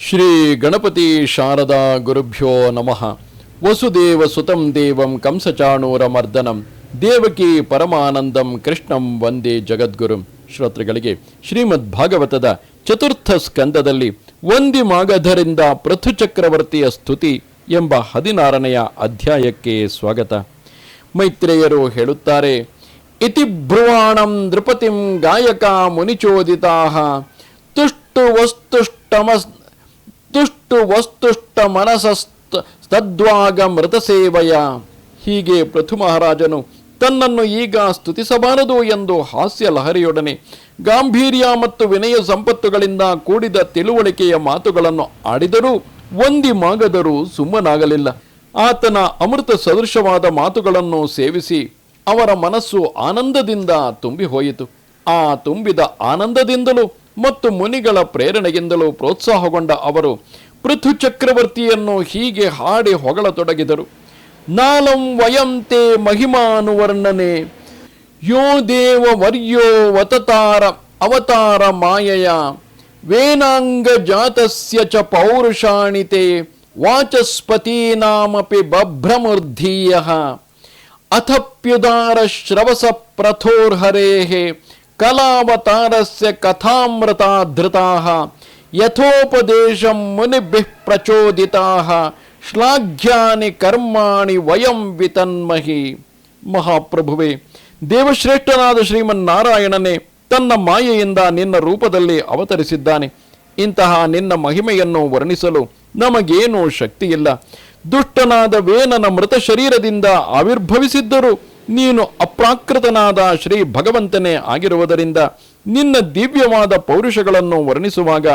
ಶ್ರೀ ಗಣಪತಿ ಶಾರದಾ ಗುರುಭ್ಯೋ ನಮಃ. ವಸುದೇವ ಸುತಂ ದೇವಂ ಕಂಸಚಾಣೂರ ಮರ್ದನಂ. ದೇವಕಿ ಪರಮಾನಂದಂ ಕೃಷ್ಣಂ ವಂದೇ ಜಗದ್ಗುರುಂ. ಶ್ರೋತೃಗಳಿಗೆ ಶ್ರೀಮದ್ ಭಾಗವತದ ಚತುರ್ಥ ಸ್ಕಂದದಲ್ಲಿ ವಂದಿ ಮಾಗಧರಿಂದ ಪೃಥು ಚಕ್ರವರ್ತಿಯ ಸ್ತುತಿ ಎಂಬ ಹದಿನಾರನೆಯ ಅಧ್ಯಾಯಕ್ಕೆ ಸ್ವಾಗತ. ಮೈತ್ರೇಯರು ಹೇಳುತ್ತಾರೆ, ಇತಿ ಭ್ರುವಾಣಂ ನೃಪತಿಂ ಗಾಯಕ ಮುನಿಚೋದಿತಾ. ತುಷ್ಟು ವಸ್ತುಷ್ಟಮಸ್ ತುಷ್ಟು ವಸ್ತುಷ್ಟ ಮನಸಸ್ತ ತದ್ವಾಗ ಮೃತ ಸೇವಯ. ಹೀಗೆ ಪೃಥು ಮಹಾರಾಜನು ತನ್ನನ್ನು ಈಗ ಸ್ತುತಿಸಬಾರದು ಎಂದು ಹಾಸ್ಯ ಲಹರಿಯೊಡನೆ ಗಾಂಭೀರ್ಯ ಮತ್ತು ವಿನಯ ಸಂಪತ್ತುಗಳಿಂದ ಕೂಡಿದ ತಿಳುವಳಿಕೆಯ ಮಾತುಗಳನ್ನು ಆಡಿದರೂ ಒಂದಿ ಮಾಗದರೂ ಸುಮ್ಮನಾಗಲಿಲ್ಲ. ಆತನ ಅಮೃತ ಸದೃಶವಾದ ಮಾತುಗಳನ್ನು ಸೇವಿಸಿ ಅವರ ಮನಸ್ಸು ಆನಂದದಿಂದ ತುಂಬಿ ಹೋಯಿತು ಆ ತುಂಬಿದ ಆನಂದದಿಂದಲೂ ಮತ್ತು ಮುನಿಗಳ ಪ್ರೇರಣೆಯಿಂದಲೂ ಪ್ರೋತ್ಸಾಹಗೊಂಡ ಅವರು ಪೃಥು ಚಕ್ರವರ್ತಿಯನ್ನು ಹೀಗೆ ಹಾಡಿ ಹೊಗಳತೊಡಗಿದರು. ನಾಲಂ ವಯಂತೆ ಮಹಿಮಾನುವರ್ಣನೆ ಯೋ ದೇವ ವರ್ಯೋ ವತತಾರ ಅವತಾರ ಮಾಯಯ ವೇನಾಂಗ ಜಾತಸ್ಯ ಚ ಪೌರುಷಾಣಿತೆ ವಾಚಸ್ಪತೀನಾಮಪಿ ಬಭ್ರಮುರ್ಧೀಯ. ಅಥಪ್ಯುದಾರ ಶ್ರವಸ ಪ್ರಥೋರ್ಹರೇಃ ಕಲಾವತಾರಸ್ಯ ಕಥಾಮೃತಾಧೃತಾಃ. ಯಥೋಪದೇಶಂ ಮುನಿಭಿಃ ಪ್ರಚೋದಿತಾಃ ಶ್ಲಾಘ್ಯಾನಿ ಕರ್ಮಾಣಿ ವಯಂ ವಿತನ್ಮಹಿ ಮಹಾಪ್ರಭುವೇ ದೇವಶ್ರೇಷ್ಠನಾದ ಶ್ರೀಮನ್ನಾರಾಯಣನೇ ತನ್ನ ಮಾಯೆಯಿಂದ ನಿನ್ನ ರೂಪದಲ್ಲಿ ಅವತರಿಸಿದ್ದಾನೆ. ಇಂತಹ ನಿನ್ನ ಮಹಿಮೆಯನ್ನು ವರ್ಣಿಸಲು ನಮಗೇನೂ ಶಕ್ತಿಯಿಲ್ಲ. ದುಷ್ಟನಾದ ವೇನನ ಮೃತ ಶರೀರದಿಂದ ಆವಿರ್ಭವಿಸಿದ್ದರೂ. ನೀನು ಅಪ್ರಾಕೃತನಾದ ಶ್ರೀ ಭಗವಂತನೇ ಆಗಿರುವುದರಿಂದ ನಿನ್ನ ದಿವ್ಯವಾದ ಪೌರುಷಗಳನ್ನು ವರ್ಣಿಸುವಾಗ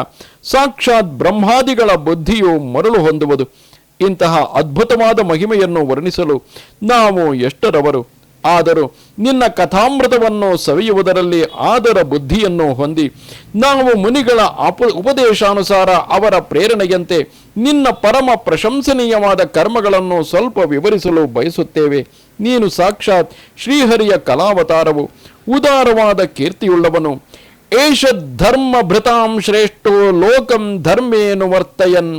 ಸಾಕ್ಷಾತ್ ಬ್ರಹ್ಮಾದಿಗಳ ಬುದ್ಧಿಯು ಮರಳು ಹೊಂದುವುದು. ಇಂತಹ ಅದ್ಭುತವಾದ ಮಹಿಮೆಯನ್ನು ವರ್ಣಿಸಲು ನಾವು ಎಷ್ಟರವರು. ಆದರೂ ನಿನ್ನ ಕಥಾಮೃತವನ್ನು ಸವಿಯುವುದರಲ್ಲಿ ಆದರ ಬುದ್ಧಿಯನ್ನು ಹೊಂದಿ ನಾವು ಮುನಿಗಳ ಅಪ ಉಪದೇಶಾನುಸಾರ ಅವರ ಪ್ರೇರಣೆಯಂತೆ ನಿನ್ನ ಪರಮ ಪ್ರಶಂಸನೀಯವಾದ ಕರ್ಮಗಳನ್ನು ಸ್ವಲ್ಪ ವಿವರಿಸಲು ಬಯಸುತ್ತೇವೆ. ನೀನು ಸಾಕ್ಷಾತ್ ಶ್ರೀಹರಿಯ ಕಲಾವತಾರವು, ಉದಾರವಾದ ಕೀರ್ತಿಯುಳ್ಳವನು. ಏಷ ಧರ್ಮ ಭೃತಾಂ ಶ್ರೇಷ್ಠೋ ಲೋಕಂ ಧರ್ಮೇನು ವರ್ತಯನ್.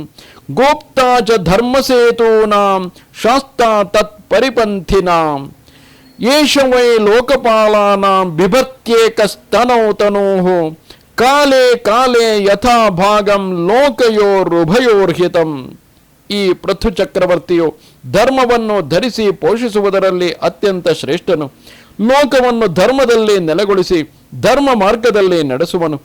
ಗೋಪ್ತಾ ಚ ಧರ್ಮಸೇತೂನಾಂ ಶಾಸ್ತಾ ತತ್ ಪರಿಪಂಥಿನಾಂ. ಏಷ ವೈ ಲೋಕಪಾಲಾನಾಂ ಬಿಭತ್ಯೇಕಸ್ತನೌ ತನೂಃ. ಕಾಲೇ ಕಾಲೇ ಯಥಾ ಭಾಗಂ ಲೋಕಯೋರುಭಯೋರ್ಹಿತಂ ಈ ಪೃಥು ಚಕ್ರವರ್ತಿಯು ಧರ್ಮವನ್ನು ಧರಿಸಿ ಪೋಷಿಸುವುದರಲ್ಲಿ ಅತ್ಯಂತ ಶ್ರೇಷ್ಠನು. ಲೋಕವನ್ನು ಧರ್ಮದಲ್ಲಿ ನೆಲೆಗೊಳಿಸಿ ಧರ್ಮ ಮಾರ್ಗದಲ್ಲಿ ನಡೆಸುವನು.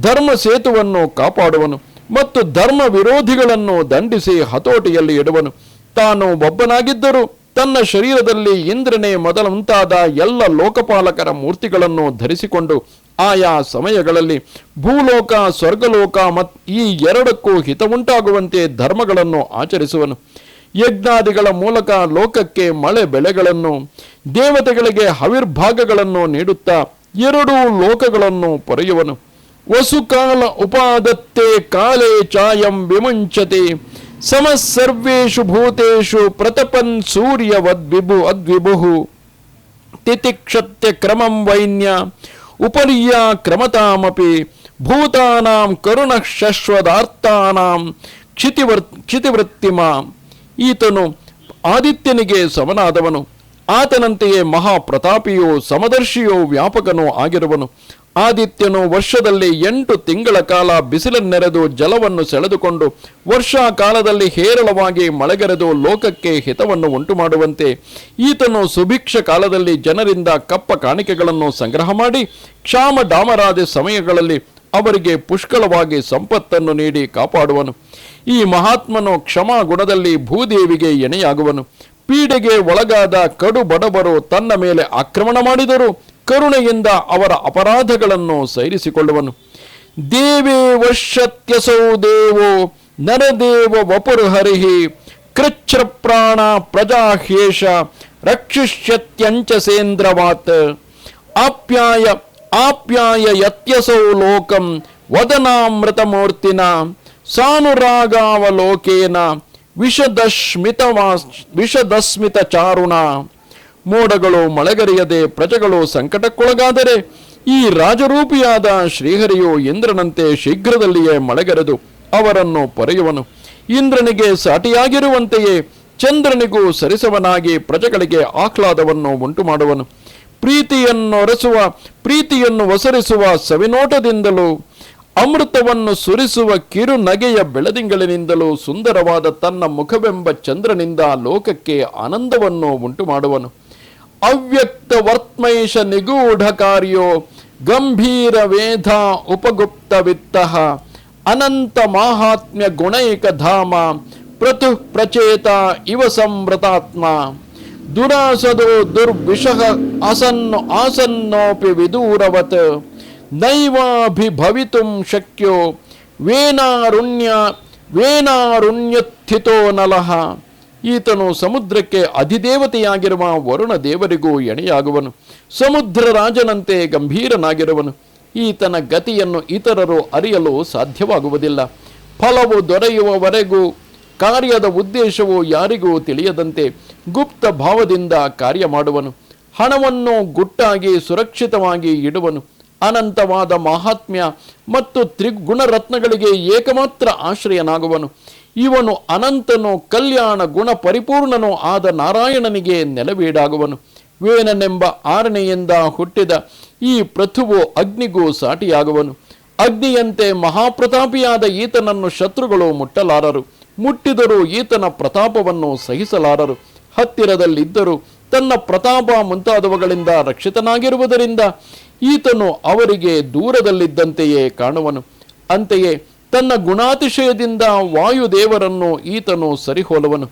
ಧರ್ಮ ಸೇತುವನ್ನು ಕಾಪಾಡುವನು ಮತ್ತು ಧರ್ಮ ವಿರೋಧಿಗಳನ್ನು ದಂಡಿಸಿ ಹತೋಟಿಯಲ್ಲಿ ಇಡುವನು. ತಾನು ಒಬ್ಬನಾಗಿದ್ದರೂ ತನ್ನ ಶರೀರದಲ್ಲಿ ಇಂದ್ರನೇ ಮೊದಲಂತಾದ ಎಲ್ಲ ಲೋಕಪಾಲಕರ ಮೂರ್ತಿಗಳನ್ನು ಧರಿಸಿಕೊಂಡು ಆಯಾ ಸಮಯಗಳಲ್ಲಿ ಭೂಲೋಕ, ಸ್ವರ್ಗಲೋಕ ಮತ್ತು ಈ ಎರಡಕ್ಕೂ ಹಿತವುಂಟಾಗುವಂತೆ ಧರ್ಮಗಳನ್ನು ಆಚರಿಸುವನು. ಯಜ್ಞಾದಿಗಳ ಮೂಲಕ ಲೋಕಕ್ಕೆ ಮಳೆ ಬೆಳೆಗಳನ್ನು, ದೇವತೆಗಳಿಗೆ ಹವಿರ್ಭಾಗಗಳನ್ನು ನೀಡುತ್ತಾ ಎರಡೂ ಲೋಕಗಳನ್ನು ಪೊರೆಯುವನು. ವಸುಕಾಲ ಉಪಾದತ್ತೆ ಕಾಲೇ ಚಾಯಂ ವಿಮುಂಚತೆ. ಸಮ ಸರ್ವೇಷು ಭೂತೇಷು ಪ್ರತಪನ್ ಸೂರ್ಯವದ್ವಿಭು ಅದ್ವಿಭು ತಿತಿಕ್ಷತ್ಯ ಕ್ರಮಂ ವೈನ್ಯ ಉಪರ್ಯ ಕ್ರಮತಾಮಪಿ. ಭೂತಾನಾಂ ಕರುಣ ಶಶ್ವದಾರ್ಥಾನಾಂ ಕ್ಷಿತಿವೃತ್ತಿಮ. ಈತನು ಆದಿತ್ಯನಿಗೆ ಸಮನಾದವನು. ಆತನಂತೆಯೇ ಮಹಾಪ್ರತಾಪಿಯೋ ಸಮದರ್ಶಿಯೋ ವ್ಯಾಪಕನೋ ಆಗಿರುವನು. ಆದಿತ್ಯನು ವರ್ಷದಲ್ಲಿ ಎಂಟು ತಿಂಗಳ ಕಾಲ ಬಿಸಿಲನ್ನೆರೆದು ಜಲವನ್ನು ಸೆಳೆದುಕೊಂಡು ವರ್ಷಾ ಕಾಲದಲ್ಲಿ ಹೇರಳವಾಗಿ ಮಳೆಗರೆದು ಲೋಕಕ್ಕೆ ಹಿತವನ್ನು ಉಂಟು ಮಾಡುವಂತೆ ಈತನು ಸುಭಿಕ್ಷ ಕಾಲದಲ್ಲಿ ಜನರಿಂದ ಕಪ್ಪ ಕಾಣಿಕೆಗಳನ್ನು ಸಂಗ್ರಹ ಮಾಡಿ ಕ್ಷಾಮ ಡಾಮರಾದ ಸಮಯಗಳಲ್ಲಿ ಅವರಿಗೆ ಪುಷ್ಕಳವಾಗಿ ಸಂಪತ್ತನ್ನು ನೀಡಿ ಕಾಪಾಡುವನು. ಈ ಮಹಾತ್ಮನು ಕ್ಷಮಾ ಗುಣದಲ್ಲಿ ಭೂದೇವಿಗೆ ಎಣೆಯಾಗುವನು. ಪೀಡೆಗೆ ಒಳಗಾದ ಕಡು ಬಡವರು ತನ್ನ ಮೇಲೆ ಆಕ್ರಮಣ ಮಾಡಿದರು. ಕರುಣೆಯಿಂದ ಅವರ ಅಪರಾಧಗಳನ್ನು ಸೈರಿಸಿಕೊಳ್ಳುವನು. ದೇವೇ ವಶತ್ಯಸೌ ದೇವೋ ನರದೇವ ವಪುರು ಹರಿಹಿ, ಕೃಚ್ಛ್ರ ಪ್ರಾಣ ಪ್ರಜಾಹ್ಯೇಷ ರಕ್ಷಿಷ್ಯತ್ಯಂಚ ಸೇಂದ್ರವಾತ್. ಆಪ್ಯಾಯ ಆಪ್ಯಾಯ ಯತ್ಯಸೌ ಲೋಕಂ, ವದನಾಮೃತಮೂರ್ತಿನ. ಸಾನುರಾಗಾವಲೋಕೇನ ವಿಷದಶ್ಮಿತವಾ ವಿಷದಸ್ಮಿತ ಚಾರುಣ ಮೋಡಗಳು ಮಳೆಗರೆಯದೆ ಪ್ರಜೆಗಳು ಸಂಕಟಕ್ಕೊಳಗಾದರೆ ಈ ರಾಜರೂಪಿಯಾದ ಶ್ರೀಹರಿಯು ಇಂದ್ರನಂತೆ ಶೀಘ್ರದಲ್ಲಿಯೇ ಮಳೆಗರೆದು ಅವರನ್ನು ಪೊರೆಯುವನು. ಇಂದ್ರನಿಗೆ ಸಾಟಿಯಾಗಿರುವಂತೆಯೇ ಚಂದ್ರನಿಗೂ ಸರಿಸವನಾಗಿ ಪ್ರಜೆಗಳಿಗೆ ಆಹ್ಲಾದವನ್ನು ಉಂಟು ಮಾಡುವನು ಪ್ರೀತಿಯನ್ನು ಒರೆಸುವ ಪ್ರೀತಿಯನ್ನು ಒಸರಿಸುವ ಸವಿನೋಟದಿಂದಲೂ ಅಮೃತವನ್ನು ಸುರಿಸುವ ಕಿರು ನಗೆಯ ಬೆಳದಿಂಗಳಿನಿಂದಲೂ ಸುಂದರವಾದ ತನ್ನ ಮುಖವೆಂಬ ಚಂದ್ರನಿಂದ ಲೋಕಕ್ಕೆ ಆನಂದವನ್ನು ಉಂಟು ಮಾಡುವನು ಅವ್ಯಕ್ತ ವರ್ತ್ಮೈಷ ನಿಗೂಢ ಕಾರ್ಯೋ ಗಂಭೀರ ವೇಧ ಉಪಗುಪ್ತ ವಿತ್ತ ಅನಂತ ಮಾಹಾತ್ಮ್ಯ ಗುಣೈಕ ಧಾಮ ಪ್ರತು ಪ್ರಚೇತ ಇವ ಸಂವೃತಾತ್ಮ ದುರಾಸದೋ ದುರ್ವಿಷಃ ಅಸನ್ನು ಆಸನ್ನೋಪಿ ವಿದೂರವತ್. ನೈವಾಭಿಭವಿತುಂ ಶಕ್ಯೋ ವೇನಾರುಣ್ಯ ವೇನಾರುಣ್ಯತ್ಥಿತೋ ನಲಹ ಈತನು ಸಮುದ್ರಕ್ಕೆ ಅಧಿದೇವತೆಯಾಗಿರುವ ವರುಣ ದೇವರಿಗೂ ಎಣೆಯಾಗುವನು. ಸಮುದ್ರ ರಾಜನಂತೆ ಗಂಭೀರನಾಗಿರುವನು. ಈತನ ಗತಿಯನ್ನು ಇತರರು ಅರಿಯಲು ಸಾಧ್ಯವಾಗುವುದಿಲ್ಲ. ಫಲವು ದೊರೆಯುವವರೆಗೂ ಕಾರ್ಯದ ಉದ್ದೇಶವು ಯಾರಿಗೂ ತಿಳಿಯದಂತೆ ಗುಪ್ತ ಭಾವದಿಂದ ಕಾರ್ಯ ಮಾಡುವನು. ಹಣವನ್ನು ಗುಟ್ಟಾಗಿ ಸುರಕ್ಷಿತವಾಗಿ ಇಡುವನು. ಅನಂತವಾದ ಮಹಾತ್ಮ್ಯ ಮತ್ತು ತ್ರಿಗುಣರತ್ನಗಳಿಗೆ ಏಕಮಾತ್ರ ಆಶ್ರಯನಾಗುವನು. ಇವನು ಅನಂತನು ಕಲ್ಯಾಣ ಗುಣ ಪರಿಪೂರ್ಣನೂ ಆದ ನಾರಾಯಣನಿಗೆ ನೆಲವೀಡಾಗುವನು. ವೇನನೆಂಬ ಆರಣೆಯಿಂದ ಹುಟ್ಟಿದ ಈ ಪೃಥುವು ಅಗ್ನಿಗೂ ಸಾಟಿಯಾಗುವನು. ಅಗ್ನಿಯಂತೆ ಮಹಾಪ್ರತಾಪಿಯಾದ ಈತನನ್ನು ಶತ್ರುಗಳು ಮುಟ್ಟಲಾರರು. ಮುಟ್ಟಿದರೂ ಈತನ ಪ್ರತಾಪವನ್ನು ಸಹಿಸಲಾರರು. ಹತ್ತಿರದಲ್ಲಿದ್ದರೂ ತನ್ನ ಪ್ರತಾಪ ಮುಂತಾದವುಗಳಿಂದ ರಕ್ಷಿತನಾಗಿರುವುದರಿಂದ ಈತನು ಅವರಿಗೆ ದೂರದಲ್ಲಿದ್ದಂತೆಯೇ ಕಾಣುವನು. ಅಂತೆಯೇ ತನ್ನ ಗುಣಾತಿಶಯದಿಂದ ವಾಯುದೇವರನ್ನು ಈತನು ಸರಿಹೋಲುವನು.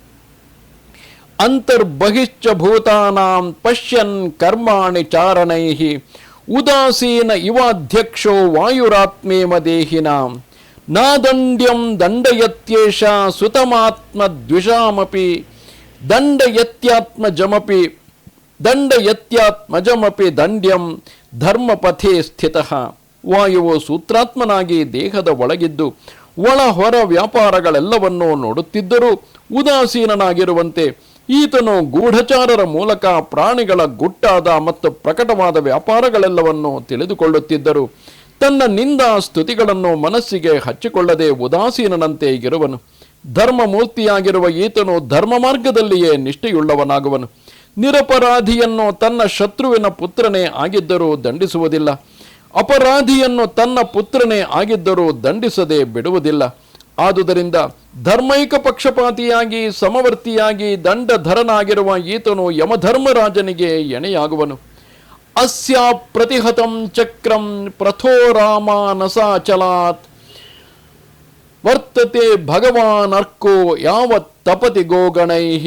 ಅಂತರ್ಬಹಿಶ್ಚ ಭೂತಾನಾಂ ಪಶ್ಯನ್ ಕರ್ಮಾಣಿ ಚಾರಣೈ ಉದಾಸೀನ ಇವಾಧ್ಯಕ್ಷೋ ವಾಯುರಾತ್ಮೇಮ ದೇಹಿನಾಂ. ನಾದಂಡ್ಯಂ ದಂಡಯತ್ಯೇಷ ಸುತಮಾತ್ಮ ದ್ವಿಷಾಮಪಿ ದಂಡಯತ್ಯಾತ್ಮಜಮಪಿ ದಂಡಯತ್ಯಾತ್ಮಜಮಪಿ ದಂಡ್ಯಂ ಧರ್ಮಪಥೇ ಸ್ಥಿತಃ. ವಾಯುವು ಸೂತ್ರಾತ್ಮನಾಗಿ ದೇಹದ ಒಳಗಿದ್ದು, ಒಳ ಹೊರ ವ್ಯಾಪಾರಗಳೆಲ್ಲವನ್ನೂ ನೋಡುತ್ತಿದ್ದರೂ ಉದಾಸೀನನಾಗಿರುವಂತೆ ಈತನು ಗೂಢಚಾರರ ಮೂಲಕ ಪ್ರಾಣಿಗಳ ಗುಟ್ಟಾದ ಮತ್ತು ಪ್ರಕಟವಾದ ವ್ಯಾಪಾರಗಳೆಲ್ಲವನ್ನೂ ತಿಳಿದುಕೊಳ್ಳುತ್ತಿದ್ದರು. ತನ್ನ ನಿಂದ ಸ್ತುತಿಗಳನ್ನು ಮನಸ್ಸಿಗೆ ಹಚ್ಚಿಕೊಳ್ಳದೆ ಉದಾಸೀನಂತೆ ಇರುವನು. ಧರ್ಮಮೂರ್ತಿಯಾಗಿರುವ ಈತನು ಧರ್ಮ ಮಾರ್ಗದಲ್ಲಿಯೇ ನಿಷ್ಠೆಯುಳ್ಳವನಾಗುವನು. ನಿರಪರಾಧಿಯನ್ನು ತನ್ನ ಶತ್ರುವಿನ ಪುತ್ರನೇ ಆಗಿದ್ದರೂ ದಂಡಿಸುವುದಿಲ್ಲ. ಅಪರಾಧಿಯನ್ನು ತನ್ನ ಪುತ್ರನೇ ಆಗಿದ್ದರೂ ದಂಡಿಸದೆ ಬಿಡುವುದಿಲ್ಲ. ಆದುದರಿಂದ ಧರ್ಮೈಕ ಪಕ್ಷಪಾತಿಯಾಗಿ, ಸಮವರ್ತಿಯಾಗಿ ದಂಡಧರನಾಗಿರುವ ಈತನು ಯಮಧರ್ಮರಾಜನಿಗೆ ಎಣೆಯಾಗುವನು. ಅಸ್ಯ ಪ್ರತಿಹತಂ ಚಕ್ರಂ ಪ್ರಥೋರಾಮಾನಸಾಚಲಾತ್ ವರ್ತತೆ ಭಗವಾನ್ ಅರ್ಕೋ ಯಾವ ತಪತಿ ಗೋಗಣೈ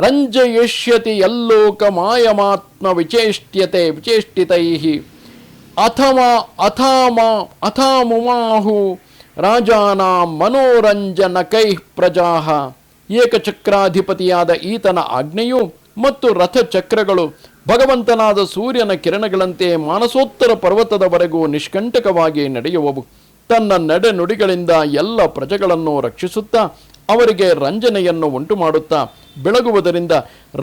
ರಂಜಯಿಷ್ಯತಿ ಯಲ್ಲೋಕ ಮಾಯಮಾತ್ಮ ವಿಚೇಷ್ಟ್ಯತೆ ವಿಚೇಷ್ಟಿತೈ ಅಥಮ, ಅಥಾಮ, ಅಥಾಮುಮಾಹು, ರಾಜಾನಾಂ ಮನೋರಂಜನಕೈ ಪ್ರಜಾ ಏಕಚಕ್ರಾಧಿಪತಿಯಾದ ಈತನ ಆಜ್ಞೆಯು ಮತ್ತು ರಥಚಕ್ರಗಳು ಭಗವಂತನಾದ ಸೂರ್ಯನ ಕಿರಣಗಳಂತೆ ಮಾನಸೋತ್ತರ ಪರ್ವತದವರೆಗೂ ನಿಷ್ಕಂಟಕವಾಗಿ ನಡೆಯುವವು. ತನ್ನ ನಡೆ ನುಡಿಗಳಿಂದ ಎಲ್ಲ ಪ್ರಜೆಗಳನ್ನು ರಕ್ಷಿಸುತ್ತಾ ಅವರಿಗೆ ರಂಜನೆಯನ್ನು ಉಂಟು ಮಾಡುತ್ತಾ ಬೆಳಗುವುದರಿಂದ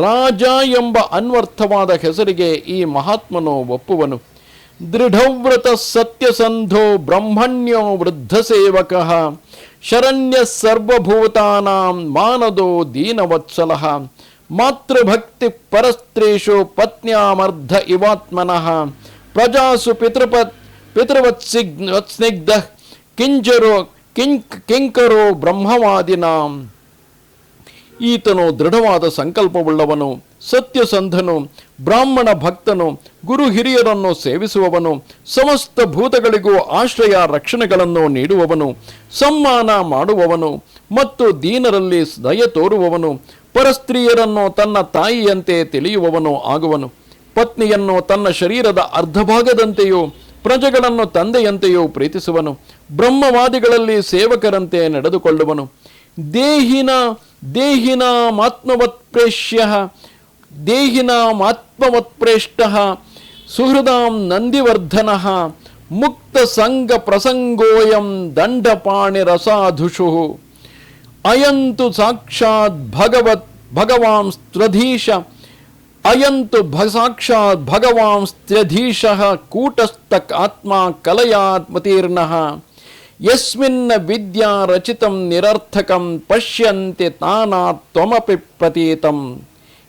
ರಾಜ ಎಂಬ ಅನ್ವರ್ಥವಾದ ಹೆಸರಿಗೆ ಈ ಮಹಾತ್ಮನು ಒಪ್ಪುವನು. ದೃಢವ್ರತ ಸತ್ಯಸಂಧೋ ಬ್ರಹ್ಮಣ್ಯೋ ವೃದ್ಧ ಸೇವಕ, ಶರಣ್ಯ ಸರ್ವಭೂತಾನಾಂ ಮಾನದೋ ದೀನವತ್ಸಲ, ಮಾತೃಭಕ್ತಿ ಪರಸ್ತ್ರೀಷು ಪತ್ನ್ಯಾಮರ್ಧ ಇವಾತ್ಮನಃ, ಪ್ರಜಾಸು ಪಿತೃಪತ್ ಪಿತೃವತ್ಸಿಗ್, ಸ್ನಿಗ್ಧ, ಕಿಂಜರೋ ಕಿಂಕ್ ಕಿಂಕರೋ ಬ್ರಹ್ಮವಾದಿನಾಂ. ಈತನು ದೃಢವಾದ ಸಂಕಲ್ಪವುಳ್ಳವನು, ಸತ್ಯಸಂಧನು, ಬ್ರಾಹ್ಮಣ ಭಕ್ತನು, ಗುರು ಹಿರಿಯರನ್ನು ಸೇವಿಸುವವನು, ಸಮಸ್ತ ಭೂತಗಳಿಗೂ ಆಶ್ರಯ ರಕ್ಷಣೆಗಳನ್ನು ನೀಡುವವನು, ಸಮ್ಮಾನ ಮಾಡುವವನು ಮತ್ತು ದೀನರಲ್ಲಿ ದಯ ತೋರುವವನು, ಪರಸ್ತ್ರೀಯರನ್ನು ತನ್ನ ತಾಯಿಯಂತೆ ತಿಳಿಯುವವನು ಆಗುವನು. ಪತ್ನಿಯನ್ನು ತನ್ನ ಶರೀರದ ಅರ್ಧಭಾಗದಂತೆಯೂ ಪ್ರಜೆಗಳನ್ನು ತಂದೆಯಂತೆಯೂ ಪ್ರೀತಿಸುವನು, ಬ್ರಹ್ಮವಾದಿಗಳಲ್ಲಿ ಸೇವಕರಂತೆ ನಡೆದುಕೊಳ್ಳುವನು. ದೇಹಿನ ದೇಹಿನ ಮಾತ್ಮವತ್ಪ್ರೇಷ್ಯ, ದೇಹಿನ ಮಾತ್ಮವತ್ಪ್ರೇಷ್ಟ ಸುಹೃದಾಂ ನಂದಿವರ್ಧನ, ಮುಕ್ತ ಸಂಘ ಪ್ರಸಂಗೋಯಂ ದಂಡಪಾಣಿರಸಾಧುಷು ಅಯಂತು ಸಾಕ್ಷಾತ್ ಭಗವತ್ ಭಗವಾಂಸ್ತ್ವಧೀಶ ಅಯಂತು ಭ ಭಗವಾಂ ಭಗವಾಂಸ್ತ್ಯಧೀಶ ಕೂಟಸ್ಥಕ್ ಆತ್ಮ ಕಲಯಾತ್ಮತೀರ್ಣ ಯಸ್ಮಿನ್ ವಿದ್ಯಾ ರಚಿತಂ ನಿರರ್ಥಕಂ ಪಶ್ಯಂತೆ ತಾನಾ ತ್ವಮಪಿ ಪ್ರತೀತಂ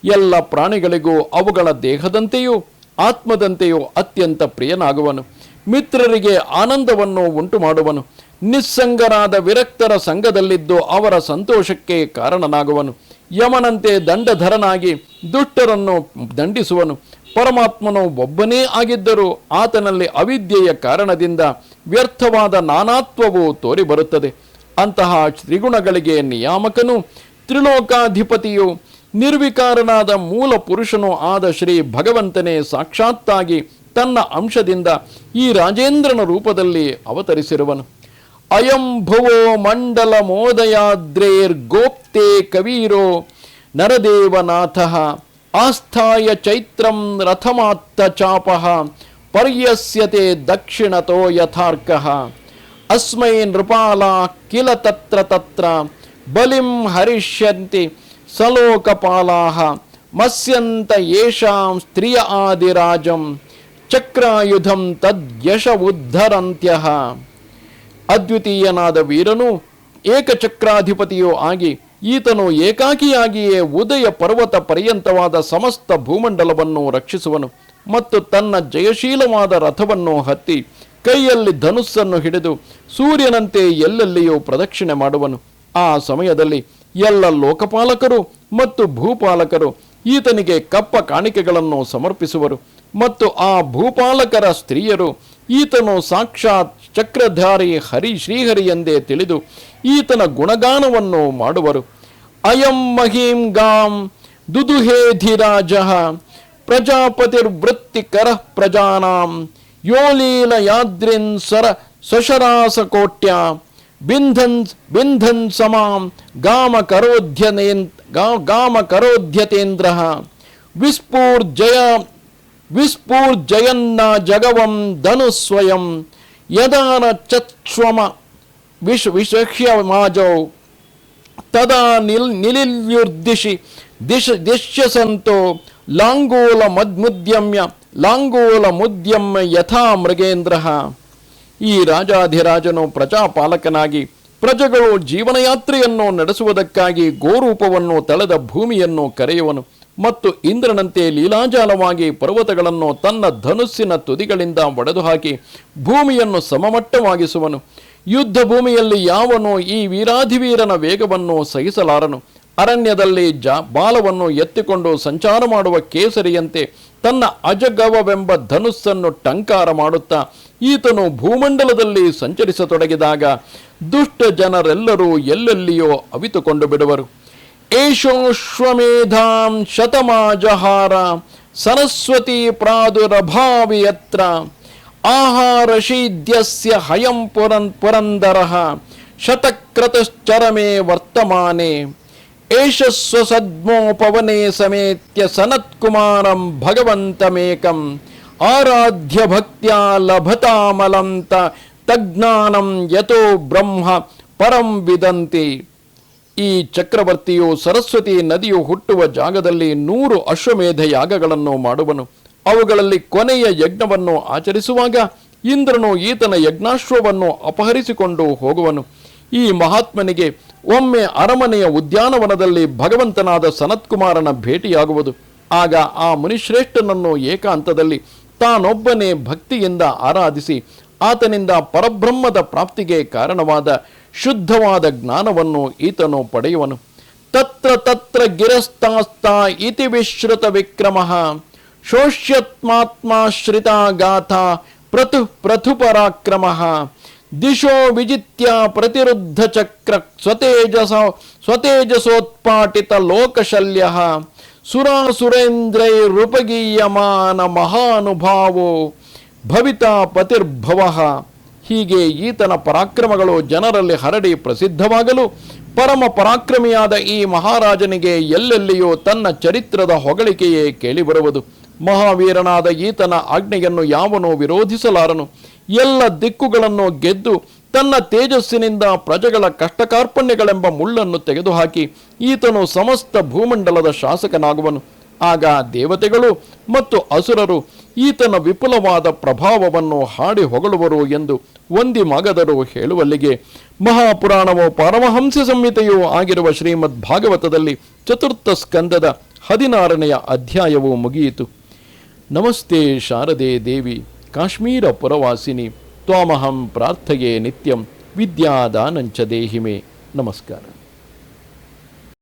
ಎಲ್ಲ ಪ್ರಾಣಿಗಳಿಗೂ ಅವುಗಳ ದೇಹದಂತೆಯೂ ಆತ್ಮದಂತೆಯೂ ಅತ್ಯಂತ ಪ್ರಿಯನಾಗುವನು ಮಿತ್ರರಿಗೆ ಆನಂದವನ್ನು ಉಂಟು ಮಾಡುವನು ನಿಸ್ಸಂಗರಾದ ವಿರಕ್ತರ ಸಂಘದಲ್ಲಿದ್ದು ಅವರ ಸಂತೋಷಕ್ಕೆ ಕಾರಣನಾಗುವನು। ಯಮನಂತೆ ದಂಡಧರನಾಗಿ ದುಷ್ಟರನ್ನು ದಂಡಿಸುವನು. ಪರಮಾತ್ಮನು ಒಬ್ಬನೇ ಆಗಿದ್ದರೂ ಆತನಲ್ಲಿ ಅವಿದ್ಯೆಯ ಕಾರಣದಿಂದ ವ್ಯರ್ಥವಾದ ನಾನಾತ್ವವು ತೋರಿಬರುತ್ತದೆ. ಅಂತಹ ತ್ರಿಗುಣಗಳಿಗೆ ನಿಯಾಮಕನು, ತ್ರಿಲೋಕಾಧಿಪತಿಯು ನಿರ್ವಿಕಾರನಾದ ಮೂಲ ಪುರುಷನೂ ಆದ ಶ್ರೀ ಭಗವಂತನೇ ಸಾಕ್ಷಾತ್ತಾಗಿ ತನ್ನ ಅಂಶದಿಂದ ಈ ರಾಜೇಂದ್ರನ ರೂಪದಲ್ಲಿ ಅವತರಿಸಿರುವನು. अयम भुवो मंडल मोदयाद्रेर गोप्ते कवीरो नरदेवनाथ, आस्थाय चैत्रम रथमात्त चाप पर्यस्यते दक्षिणतो यथार्क। अस्मै नृपाला किल तत्र तत्र, बलिं हरिष्यन्ति सलोकपालाः, मस्यन्त येषां स्त्रिय आदिराजं, चक्रायुधं तद्यश उद्धरन्त्यः ಅದ್ವಿತೀಯನಾದ ವೀರನು ಏಕಚಕ್ರಾಧಿಪತಿಯೂ ಆಗಿ ಈತನು ಏಕಾಕಿಯಾಗಿಯೇ ಉದಯ ಪರ್ವತ ಪರ್ಯಂತವಾದ ಸಮಸ್ತ ಭೂಮಂಡಲವನ್ನು ರಕ್ಷಿಸುವನು ಮತ್ತು ತನ್ನ ಜಯಶೀಲವಾದ ರಥವನ್ನು ಹತ್ತಿ ಕೈಯಲ್ಲಿ ಧನುಸ್ಸನ್ನು ಹಿಡಿದು ಸೂರ್ಯನಂತೆ ಎಲ್ಲೆಲ್ಲಿಯೂ ಪ್ರದಕ್ಷಿಣೆ ಮಾಡುವನು. ಆ ಸಮಯದಲ್ಲಿ ಎಲ್ಲ ಲೋಕಪಾಲಕರು ಮತ್ತು ಭೂಪಾಲಕರು ಈತನಿಗೆ ಕಪ್ಪ ಕಾಣಿಕೆಗಳನ್ನು ಸಮರ್ಪಿಸುವರು ಮತ್ತು ಆ ಭೂಪಾಲಕರ ಸ್ತ್ರೀಯರು ಈತನು ಸಾಕ್ಷಾತ್ ಚಕ್ರಧಾರಿ ಹರಿ ಶ್ರೀಹರಿ ಎಂದೇ ತಿಳಿದು ಈತನ ಗುಣಗಾನವನ್ನು ಮಾಡುವರು. ಅಯಂ ಮಹೀಂ ಗಾಂ ದುದುಹೇಧಿರಾಜ ಪ್ರಜಾಪತಿರ್ವೃತ್ತಿಕರ ಪ್ರಜಾನಾಂ ಯೋಲೀಲ ಯಾದ್ರಿನ್ ಸರ ಸಶರಾಸಕೋಟ್ಯ ಬಿಂಧನ್ ಬಿಂಧನ್ ಸಮಾಂ ಗಾಮ ಕರೋಧ್ಯನೇನ್ ಗಾ- ಗಾಮ ಕರೋಧ್ಯತೇಂದ್ರ ವಿಸ್ಫೂರ್ಜಯ ಜಯನ್ನ ಜಗವಂ ಧನು ಸ್ವಯಂ ಯದಾನ ಚತ್ಸ್ವಮ ವಿಶ್ ವಿಶಕ್ಷ್ಯಮಾಜೌ ತದಾ ನಿಲ್ ನಿಲಿಲ್ಯುರ್ದಿಶಿ. ದಿಶ ದಿಶ್ಯಸಂತೋ ಲಾಂಗೂಲ ಮದ್ಮುದ್ಯಮ್ಯ. ಲಾಂಗೋಲ ಮುದ್ಯಮ್ಯ ಯಥಾ ಮೃಗೇಂದ್ರ. ಈ ರಾಜಾಧಿರಾಜನು ಪ್ರಜಾಪಾಲಕನಾಗಿ ಪ್ರಜೆಗಳು ಜೀವನಯಾತ್ರೆಯನ್ನು ನಡೆಸುವುದಕ್ಕಾಗಿ ಗೋರೂಪವನ್ನು ತಳೆದ ಭೂಮಿಯನ್ನು ಕರೆಯುವನು. ಮತ್ತು ಇಂದ್ರನಂತೆ ಲೀಲಾಜಾಲವಾಗಿ ಪರ್ವತಗಳನ್ನು ತನ್ನ ಧನುಸ್ಸಿನ ತುದಿಗಳಿಂದ ಒಡೆದು ಹಾಕಿ ಭೂಮಿಯನ್ನು ಸಮಮಟ್ಟವಾಗಿಸುವನು. ಯುದ್ಧ ಭೂಮಿಯಲ್ಲಿ ಯಾವನು ಈ ವೀರಾಧಿವೀರನ ವೇಗವನ್ನು ಸಹಿಸಲಾರನು. ಅರಣ್ಯದಲ್ಲಿ ಜ ಬಾಲವನ್ನು ಎತ್ತಿಕೊಂಡು ಸಂಚಾರ ಮಾಡುವ ಕೇಸರಿಯಂತೆ ತನ್ನ ಅಜಗವವೆಂಬ ಧನುಸ್ಸನ್ನು ಟಂಕಾರ ಮಾಡುತ್ತಾ ಈತನು ಭೂಮಂಡಲದಲ್ಲಿ ಸಂಚರಿಸತೊಡಗಿದಾಗ ದುಷ್ಟ ಜನರೆಲ್ಲರೂ ಎಲ್ಲೆಲ್ಲಿಯೋ ಅವಿತುಕೊಂಡು ಬಿಡುವರು. ಏಷೋಶ್ವಮೇಧಾಂ ಶತಮಾಜಹಾರ ಸರಸ್ವತಿ ಪ್ರಾದುರಭಾವಿಯತ್ರ ಆಹಾರ ಶೀದ್ಯಸ್ಯ ಹಯಂ ಪುರನ್ ಪುರಂದರಃ ಶತಕ್ರತಶ್ಚರಮೇ ವರ್ತಮಾನೆ ಏಷ ಸ್ವಸದ್ಮೋಪವನೆ ಸಮೇತ್ಯ ಸನತ್ಕುಮಾರಂ ಭಗವಂತಮೇಕಂ ಆರಾಧ್ಯ ಭಕ್ತ್ಯಾ ಲಭತಾಮಲಂತ ತಜ್ಞಾನಂ ಯಥೋ ಬ್ರಹ್ಮ ಪರಂ ವಿದಂತಿ ಈ ಚಕ್ರವರ್ತಿಯು ಸರಸ್ವತಿ ನದಿಯು ಹುಟ್ಟುವ ಜಾಗದಲ್ಲಿ ನೂರು ಅಶ್ವಮೇಧ ಯಾಗಗಳನ್ನು ಮಾಡುವನು. ಅವುಗಳಲ್ಲಿ ಕೊನೆಯ ಯಜ್ಞವನ್ನು ಆಚರಿಸುವಾಗ ಇಂದ್ರನು ಈತನ ಯಜ್ಞಾಶ್ವವನ್ನು ಅಪಹರಿಸಿಕೊಂಡು ಹೋಗುವನು. ಈ ಮಹಾತ್ಮನಿಗೆ ಒಮ್ಮೆ ಅರಮನೆಯ ಉದ್ಯಾನವನದಲ್ಲಿ ಭಗವಂತನಾದ ಸನತ್ಕುಮಾರನ ಭೇಟಿಯಾಗುವುದು. ಆಗ ಆ ಮುನಿಶ್ರೇಷ್ಠನನ್ನು ಏಕಾಂತದಲ್ಲಿ ತಾನೊಬ್ಬನೇ ಭಕ್ತಿಯಿಂದ ಆರಾಧಿಸಿ, ಆತನಿಂದ ಪರಬ್ರಹ್ಮದ ಪ್ರಾಪ್ತಿಗೆ ಕಾರಣವಾದ ಶುದ್ಧವಾದ ಜ್ಞಾನವನ್ನು ಈತನು ಪಡೆಯುವನು. ತತ್ರ ತತ್ರ ಗಿರಸ್ತಾಸ್ತ ಇತಿ ವಿಶ್ರುತ ವಿಕ್ರಮ. ಶೋಷ್ಯತ್ಮಾತ್ಮಾಶ್ರಿತ ಗಾಥಾ ಪ್ರತು ಪ್ರಥುಪರಾಕ್ರಮ. ದಿಶೋ ವಿಜಿತ್ಯ ಪ್ರತಿರುದ್ಧ ಚಕ್ರ ಸ್ವತೇಜಸ ಸ್ವತೇಜಸೋತ್ಪಾಟಿತ ಲೋಕಶಲ್ಯ. ಸುರಾಸುರೇಂದ್ರೈರುಪಗೀಯಮಾನ ಮಹಾನುಭಾವೋ ಭವಿತಾ ಪತಿರ್ಭವ. ಹೀಗೆ ಈತನ ಪರಾಕ್ರಮಗಳು ಜನರಲ್ಲಿ ಹರಡಿ ಪ್ರಸಿದ್ಧವಾಗಲು ಪರಮ ಪರಾಕ್ರಮಿಯಾದ ಈ ಮಹಾರಾಜನಿಗೆ ಎಲ್ಲೆಲ್ಲಿಯೂ ತನ್ನ ಚರಿತ್ರದ ಹೊಗಳಿಕೆಯೇ ಕೇಳಿಬರುವುದು. ಮಹಾವೀರನಾದ ಈತನ ಆಜ್ಞೆಯನ್ನು ಯಾವನೂ ವಿರೋಧಿಸಲಾರನು. ಎಲ್ಲ ದಿಕ್ಕುಗಳನ್ನು ಗೆದ್ದು ತನ್ನ ತೇಜಸ್ಸಿನಿಂದ ಪ್ರಜೆಗಳ ಕಷ್ಟಕಾರ್ಪಣ್ಯಗಳೆಂಬ ಮುಳ್ಳನ್ನು ತೆಗೆದುಹಾಕಿ ಈತನು ಸಮಸ್ತ ಭೂಮಂಡಲದ ಶಾಸಕನಾಗುವನು. ಆಗ ದೇವತೆಗಳು ಮತ್ತು ಅಸುರರು ಈತನ ವಿಪುಲವಾದ ಪ್ರಭಾವವನ್ನು ಹಾಡಿ ಹೊಗಳುವರು ಎಂದು ಒಂದಿ ಮಗದರು ಹೇಳುವಲ್ಲಿಗೆ ಮಹಾಪುರಾಣವು ಪರಮಹಂಸ ಸಂಹಿತೆಯೂ ಆಗಿರುವ ಶ್ರೀಮದ್ ಭಾಗವತದಲ್ಲಿ ಚತುರ್ಥ ಸ್ಕಂದದ ಹದಿನಾರನೆಯ ಅಧ್ಯಾಯವು ಮುಗಿಯಿತು. ನಮಸ್ತೆ ಶಾರದೆ ದೇವಿ ಕಾಶ್ಮೀರ ಪುರವಾಸಿನಿ ತ್ವಾಮಹಂ ಪ್ರಾರ್ಥಯೇ ನಿತ್ಯಂ, ವಿದ್ಯಾದಾನಂಚ ದೇಹಿಮೆ. ನಮಸ್ಕಾರ.